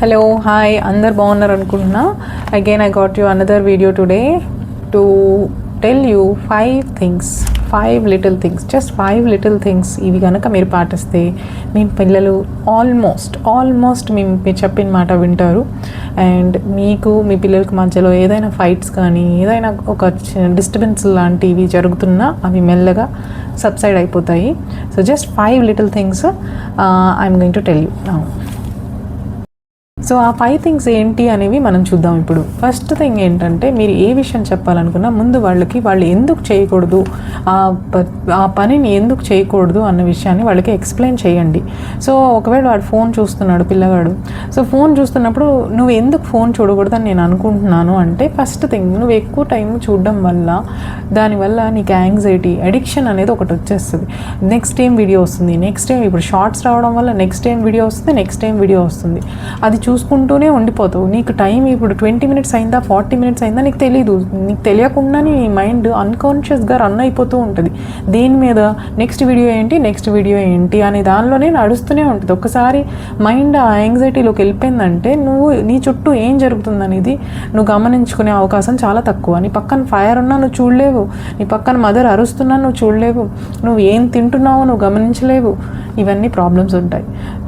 Hello hi అందరు బాగున్నారు అనుకుంటున్నా. Again I got you another video today to tell you five things five little things just five little things ఇవి కనుక మీరు పాటిస్తే మీ పిల్లలు ఆల్మోస్ట్ ఆల్మోస్ట్ మీ మీరు చెప్పిన మాట వింటారు. అండ్ మీకు మీ పిల్లలకి మధ్యలో ఏదైనా ఫైట్స్ కానీ ఏదైనా ఒక డిస్టర్బెన్స్ లాంటివి జరుగుతున్నా అవి మెల్లగా సబ్సైడ్ అయిపోతాయి. So just five little things I'm going to tell you so ఆ ఫైవ్ థింగ్స్ ఏంటి అనేవి మనం చూద్దాం ఇప్పుడు. ఫస్ట్ థింగ్ ఏంటంటే మీరు ఏ విషయం చెప్పాలనుకున్నా ముందు వాళ్ళకి వాళ్ళు ఎందుకు చేయకూడదు? ఆ ప- ఆ పనిని ఎందుకు చేయకూడదు అన్న విషయాన్ని వాళ్ళకి ఎక్స్ప్లెయిన్ చేయండి. సో ఒకవేళ వాడు ఫోన్ చూస్తున్నాడు పిల్లగాడు. సో ఫోన్ చూస్తున్నప్పుడు నువ్వు ఎందుకు ఫోన్ చూడకూడదు అని నేను అనుకుంటున్నాను అంటే ఫస్ట్ థింగ్ నువ్వు ఎక్కువ టైం చూడడం వల్ల దానివల్ల నీకు యాంగ్జైటీ అడిక్షన్ అనేది ఒకటి వచ్చేస్తుంది. నెక్స్ట్ టైం వీడియో వస్తుంది నెక్స్ట్ టైం ఇప్పుడు షార్ట్స్ రావడం వల్ల నెక్స్ట్ టైం వీడియో వస్తుంది నెక్స్ట్ టైం వీడియో వస్తుంది. అది చూసుకుంటూనే ఉండిపోతావు. నీకు టైం ఇప్పుడు ట్వంటీ మినిట్స్ అయిందా ఫార్టీ మినిట్స్ అయిందా నీకు తెలియదు నీకు తెలియకుండా నీ మైండ్ అన్కాన్షియస్గా రన్ అయిపోతూ ఉంటుంది. దేని మీద? నెక్స్ట్ వీడియో ఏంటి? నెక్స్ట్ వీడియో ఏంటి? అనే దానిలోనే నడుస్తూనే ఉంటుంది. ఒకసారి మైండ్ ఆ యాంగ్జైటీలోకి వెళ్ళిపోయిందంటే నువ్వు నీ చుట్టూ ఏం జరుగుతుంది అనేది నువ్వు గమనించుకునే అవకాశం చాలా తక్కువ. నీ పక్కన ఫైర్ ఉన్నా నువ్వు చూడలేవు. నీ పక్కన మదర్ అరుస్తున్నా నువ్వు చూడలేవు. నువ్వు ఏం తింటున్నావో నువ్వు గమనించలేవు. ఇవన్నీ ప్రాబ్లమ్స్ ఉంటాయి.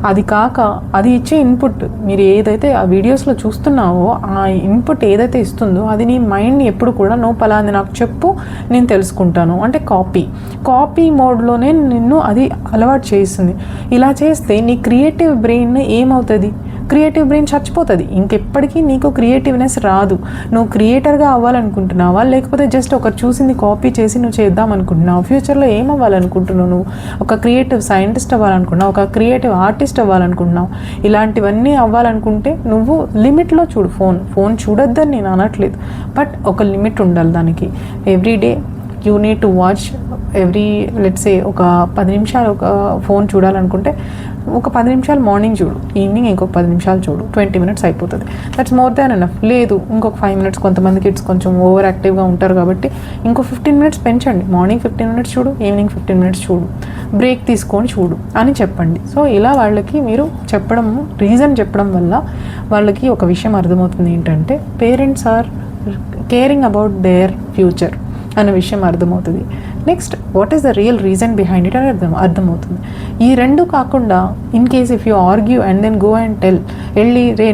అది కాక అది ఇచ్చే ఇన్పుట్ మీరు ఏదైతే ఆ వీడియోస్లో చూస్తున్నావో ఆ ఇన్పుట్ ఏదైతే ఇస్తుందో అది నీ మైండ్ని ఎప్పుడు కూడా నువ్వు పలాంది నాకు చెప్పు నేను తెలుసుకుంటాను. అంటే కాపీ. కాపీ మోడ్లోనే నిన్ను అది అలవాటు చేస్తుంది ఇలా చేస్తే నీ క్రియేటివ్ బ్రెయిన్ ఏమవుతుంది? క్రియేటివ్ బ్రెయిన్ చచ్చిపోతుంది. ఇంకెప్పటికీ నీకు క్రియేటివ్నెస్ రాదు. నువ్వు క్రియేటర్గా అవ్వాలనుకుంటున్నావా? లేకపోతే జస్ట్ ఒకరు చూసింది కాపీ చేసి నువ్వు చేద్దాం అనుకుంటున్నావు ఫ్యూచర్లో ఏం అవ్వాలనుకుంటున్నావు నువ్వు? ఒక క్రియేటివ్ సైంటిస్ట్ అవ్వాలనుకుంటున్నావు? ఒక క్రియేటివ్ ఆర్టిస్ట్ అవ్వాలనుకుంటున్నావు? ఇలాంటివన్నీ అవ్వాలనుకుంటే నువ్వు లిమిట్లో చూడు ఫోన్. ఫోన్ చూడొద్దని నేను అనట్లేదు. బట్ ఒక లిమిట్ ఉండాలి దానికి. Every day you need to watch every let's say ఒక పది నిమిషాలు ఒక ఫోన్ చూడాలనుకుంటే ఒక పది నిమిషాలు మార్నింగ్ చూడు. ఈవినింగ్ ఇంకొక పది నిమిషాలు చూడు. ట్వంటీ మినిట్స్ అయిపోతుంది. దట్స్ మోర్ దాన్ ఎనఫ్ లేదు ఇంకొక ఫైవ్ మినిట్స్ కొంతమంది కిడ్స్ కొంచెం ఓవర్ యాక్టివ్గా ఉంటారు కాబట్టి ఇంకో ఫిఫ్టీన్ మినిట్స్ పెంచండి. మార్నింగ్ ఫిఫ్టీన్ మినిట్స్ చూడు ఈవినింగ్ ఫిఫ్టీన్ మినిట్స్ చూడు. బ్రేక్ తీసుకొని చూడు అని చెప్పండి. సో ఇలా వాళ్ళకి మీరు చెప్పడం రీజన్ చెప్పడం వల్ల వాళ్ళకి ఒక విషయం అర్థమవుతుంది ఏంటంటే parents are caring about their future అనే విషయం అర్థమవుతుంది. Next what is the real reason behind it అని అర్థం అర్థమవుతుంది. ఈ రెండు కాకుండా in case if you argue and then go and tell వెళ్ళి రే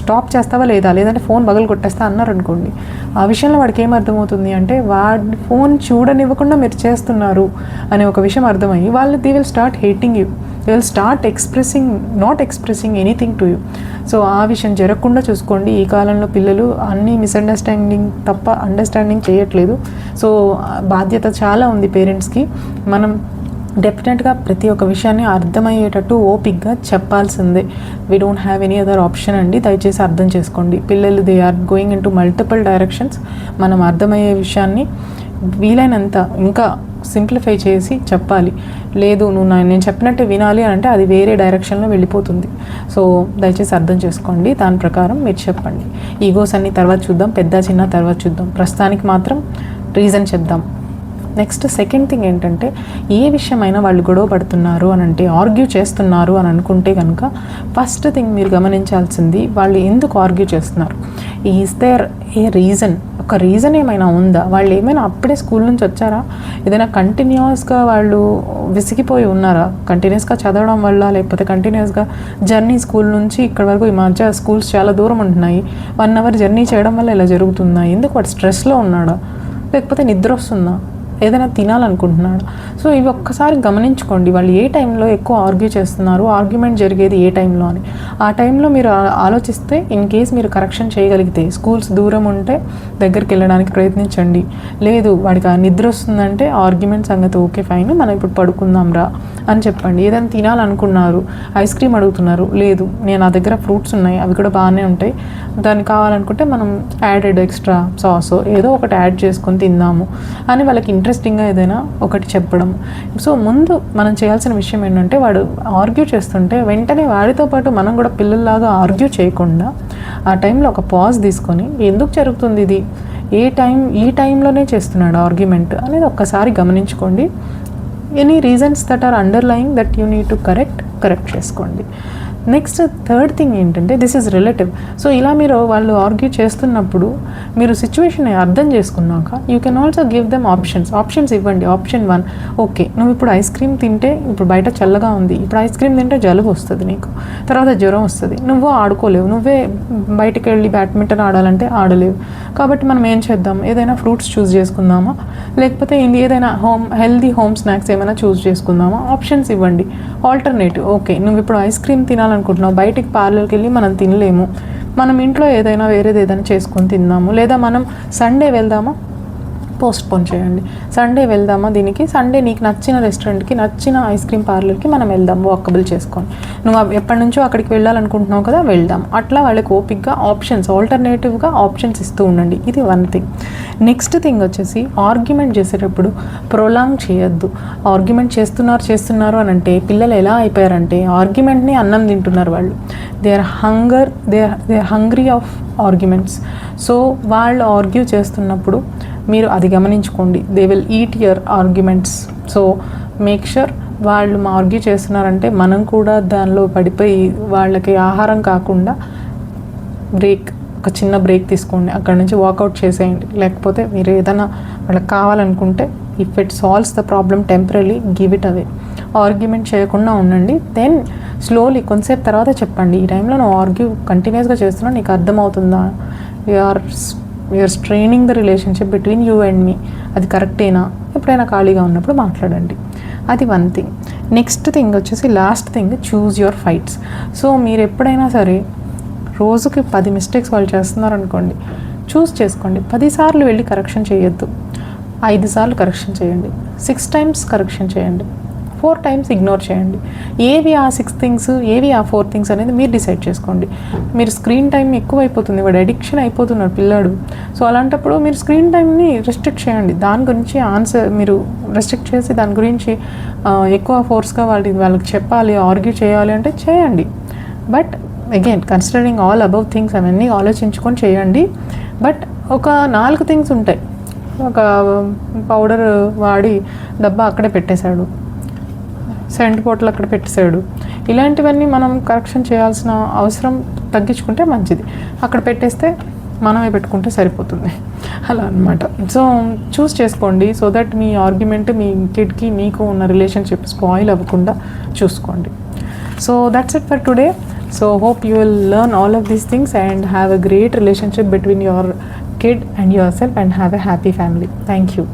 స్టాప్ చేస్తావా లేదా? లేదంటే ఫోన్ బగలు కొట్టేస్తా అన్నారు అనుకోండి ఆ విషయంలో వాడికి ఏం అర్థమవుతుంది అంటే వాడి ఫోన్ చూడనివ్వకుండా మీరు చేస్తున్నారు అనే ఒక విషయం అర్థమయ్యి వాళ్ళు they will start hating you they will start expressing not expressing anything to you so ఆ విషయం జరగకుండా చూసుకోండి. ఈ కాలంలో పిల్లలు అన్ని మిస్అండర్స్టాండింగ్ తప్ప అండర్స్టాండింగ్ చేయట్లేదు. సో బాధ్యత చాలా ఉంది పేరెంట్స్కి మనం డెఫినెట్గా ప్రతి ఒక్క విషయాన్ని అర్థమయ్యేటట్టు ఓపిక్గా చెప్పాల్సిందే. We don't have any other option అండి. దయచేసి అర్థం చేసుకోండి. పిల్లలు they are going into multiple directions మనం అర్థమయ్యే విషయాన్ని వీలైనంత ఇంకా సింప్లిఫై చేసి చెప్పాలి. లేదు నువ్వు నా- నేను చెప్పినట్టు వినాలి అని అంటే అది వేరే డైరెక్షన్లో వెళ్ళిపోతుంది. సో దయచేసి అర్థం చేసుకోండి. దాని ప్రకారం మీరు చెప్పండి. ఈగోస్ అన్ని తర్వాత చూద్దాం పెద్ద చిన్న తర్వాత చూద్దాం. ప్రస్తుతానికి మాత్రం రీజన్ చెప్దాం. నెక్స్ట్ సెకండ్ థింగ్ ఏంటంటే ఏ విషయమైనా వాళ్ళు గొడవ పడుతున్నారు అని అంటే ఆర్గ్యూ చేస్తున్నారు అని అనుకుంటే కనుక ఫస్ట్ థింగ్ మీరు గమనించాల్సింది వాళ్ళు ఎందుకు ఆర్గ్యూ చేస్తున్నారు? ఈజ్ దేర్ ఏ రీజన్ ఒక రీజన్ ఏమైనా ఉందా? వాళ్ళు ఏమైనా అప్పుడే స్కూల్ నుంచి వచ్చారా? ఏదైనా కంటిన్యూస్గా వాళ్ళు విసిగిపోయి ఉన్నారా? కంటిన్యూస్గా చదవడం వల్ల లేకపోతే కంటిన్యూస్గా జర్నీ స్కూల్ నుంచి ఇక్కడ వరకు ఈ మధ్య స్కూల్స్ చాలా దూరం ఉంటున్నాయి. వన్ అవర్ జర్నీ చేయడం వల్ల ఇలా జరుగుతుందా? ఎందుకు వాడు స్ట్రెస్లో ఉన్నాడా? లేకపోతే నిద్ర వస్తుందా? ఏదైనా తినాలనుకుంటున్నాడు. సో ఇవి ఒక్కసారి గమనించుకోండి. వాళ్ళు ఏ టైంలో ఎక్కువ ఆర్గ్యూ చేస్తున్నారు ఆర్గ్యుమెంట్ జరిగేది ఏ టైంలో అని. ఆ టైంలో మీరు ఆలోచిస్తే ఇన్ కేస్ మీరు కరెక్షన్ చేయగలిగితే స్కూల్స్ దూరం ఉంటే దగ్గరికి వెళ్ళడానికి ప్రయత్నించండి. లేదు వాడికి ఆ నిద్ర వస్తుందంటే ఆర్గ్యుమెంట్ సంగతి ఓకే ఫైన్ మనం ఇప్పుడు పడుకుందాం రా అని చెప్పండి. ఏదైనా తినాలనుకున్నారు ఐస్ క్రీమ్ అడుగుతున్నారు లేదు నేను నా దగ్గర ఫ్రూట్స్ ఉన్నాయి అవి కూడా బాగానే ఉంటాయి. దానికి కావాలనుకుంటే మనం యాడెడ్ ఎక్స్ట్రా సాస్ ఏదో ఒకటి యాడ్ చేసుకొని తిందాము అని వాళ్ళకి ఇంట్రెస్టింగ్గా ఏదైనా ఒకటి చెప్పడం. సో ముందు మనం చేయాల్సిన విషయం ఏంటంటే వాడు ఆర్గ్యూ చేస్తుంటే వెంటనే వాడితో పాటు మనం కూడా పిల్లల్లాగా ఆర్గ్యూ చేయకుండా ఆ టైంలో ఒక పాజ్ తీసుకొని ఎందుకు జరుగుతుంది ఇది? ఏ టైం ఈ టైంలోనే చేస్తున్నాడు ఆర్గ్యుమెంట్? అనేది ఒక్కసారి గమనించుకోండి. Any reasons that are underlying that you need to correct correct చేసుకోండి. నెక్స్ట్ థర్డ్ థింగ్ ఏంటంటే దిస్ ఈజ్ రిలేటివ్ సో ఇలా మీరు వాళ్ళు ఆర్గ్యూ చేస్తున్నప్పుడు మీరు సిచ్యువేషన్ అర్థం చేసుకున్నాక you can also give them options options ఇవ్వండి. ఆప్షన్ వన్ ఓకే నువ్వు ఇప్పుడు ఐస్ క్రీమ్ తింటే ఇప్పుడు బయట చల్లగా ఉంది. ఇప్పుడు ఐస్ క్రీమ్ తింటే జలుబు వస్తుంది నీకు. తర్వాత జ్వరం వస్తుంది. నువ్వు ఆడుకోలేవు. నువ్వే బయటకు వెళ్ళి బ్యాడ్మింటన్ ఆడాలంటే ఆడలేవు. కాబట్టి మనం ఏం చేద్దాం? ఏదైనా ఫ్రూట్స్ చూస్ చేసుకుందామా? లేకపోతే ఇది ఏదైనా హోమ్ హెల్దీ హోమ్ స్నాక్స్ ఏమైనా చూస్ చేసుకుందామా? ఆప్షన్స్ ఇవ్వండి. ఆల్టర్నేటివ్ ఓకే నువ్వు ఇప్పుడు ఐస్ క్రీమ్ తినాలి తినాలనుకుంటున్నావు బయటికి పార్లర్కి వెళ్ళి మనం తినలేము. మనం ఇంట్లో ఏదైనా వేరేది ఏదైనా చేసుకొని తిందాము. లేదా మనం సండే వెళ్దామా? పోస్ట్పోన్ చేయండి. సండే వెళ్దామా దీనికి? సండే నీకు నచ్చిన రెస్టారెంట్కి నచ్చిన ఐస్ క్రీమ్ పార్లర్కి మనం వెళ్దాం వాకబుల్ చేసుకొని. నువ్వు ఎప్పటి నుంచో అక్కడికి వెళ్ళాలనుకుంటున్నావు కదా వెళ్దాం. అట్లా వాళ్ళకి ఓపిక్గా ఆప్షన్స్ ఆల్టర్నేటివ్గా ఆప్షన్స్ ఇస్తూ ఉండండి. ఇది వన్ థింగ్. నెక్స్ట్ థింగ్ వచ్చేసి ఆర్గ్యుమెంట్ చేసేటప్పుడు ప్రొలాంగ్ చేయొద్దు. ఆర్గ్యుమెంట్ చేస్తున్నారు చేస్తున్నారు అని అంటే పిల్లలు ఎలా అయిపోయారంటే ఆర్గ్యుమెంట్ని అన్నం తింటున్నారు వాళ్ళు. They are hunger they are they are hungry of arguments. So వాళ్ళు ఆర్గ్యూ చేస్తున్నప్పుడు మీరు అది గమనించుకోండి. They will eat your arguments so make sure వాళ్ళు ఆర్గ్యూ చేస్తున్నారంటే మనం కూడా దానిలో పడిపోయి వాళ్ళకి ఆహారం కాకుండా బ్రేక్ ఒక చిన్న బ్రేక్ తీసుకోండి. అక్కడ నుంచి వాకౌట్ చేసేయండి. లేకపోతే మీరు ఏదైనా వాళ్ళకి కావాలనుకుంటే if it solves the problem temporary give it away argument చేయకుండా ఉండండి. దెన్ స్లోలీ కొంతసేపు తర్వాత చెప్పండి. ఈ టైంలో నువ్వు ఆర్గ్యూ కంటిన్యూస్గా చేస్తున్నా నీకు అర్థమవుతుందా? You are you're straining the relationship between you and me అది కరెక్టేనా? ఎప్పుడైనా ఖాళీగా ఉన్నప్పుడు మాట్లాడండి. అది వన్ థింగ్ నెక్స్ట్ థింగ్ వచ్చేసి last thing choose your fights so మీరు ఎప్పుడైనా సరే రోజుకి పది మిస్టేక్స్ వాళ్ళు చేస్తున్నారు అనుకోండి చూస్ చేసుకోండి పదిసార్లు వెళ్ళి కరెక్షన్ చేయొద్దు. ఐదు సార్లు కరెక్షన్ చేయండి. సిక్స్ టైమ్స్ కరెక్షన్ చేయండి. ఫోర్ టైమ్స్ ఇగ్నోర్ చేయండి. ఏవి ఆ సిక్స్ థింగ్స్ ఏవి ఆ ఫోర్ థింగ్స్ అనేది మీరు డిసైడ్ చేసుకోండి. మీరు స్క్రీన్ టైం ఎక్కువ అయిపోతుంది వాడు అడిక్షన్ అయిపోతున్నాడు పిల్లాడు. సో అలాంటప్పుడు మీరు స్క్రీన్ టైంని రెస్ట్రిక్ట్ చేయండి. దాని గురించి ఆన్సర్ మీరు రెస్ట్రిక్ట్ చేసి దాని గురించి ఎక్కువ ఫోర్స్గా వాళ్ళకి వాళ్ళకి చెప్పాలి ఆర్గ్యూ చేయాలి అంటే చేయండి. But again considering all above things అవన్నీ ఆలోచించుకొని చేయండి. బట్ ఒక నాలుగు థింగ్స్ ఉంటాయి. ఒక um, పౌడర్ వాడి డబ్బా అక్కడే పెట్టేశాడు. సెంట్ బాటిల్ అక్కడ పెట్టేశాడు. ఇలాంటివన్నీ మనం కరెక్షన్ చేయాల్సిన అవసరం తగ్గించుకుంటే మంచిది. అక్కడ పెట్టేస్తే మనమే పెట్టుకుంటే సరిపోతుంది. అలా అన్నమాట. సో చూస్ చేసుకోండి. సో దట్ మీ ఆర్గ్యుమెంట్ మీ కిడ్కి మీకు ఉన్న రిలేషన్షిప్ స్పాయిల్ అవ్వకుండా చూసుకోండి. So that's it for today so hope you will learn all of these things and have a great relationship between your kid and yourself and have a happy family thank you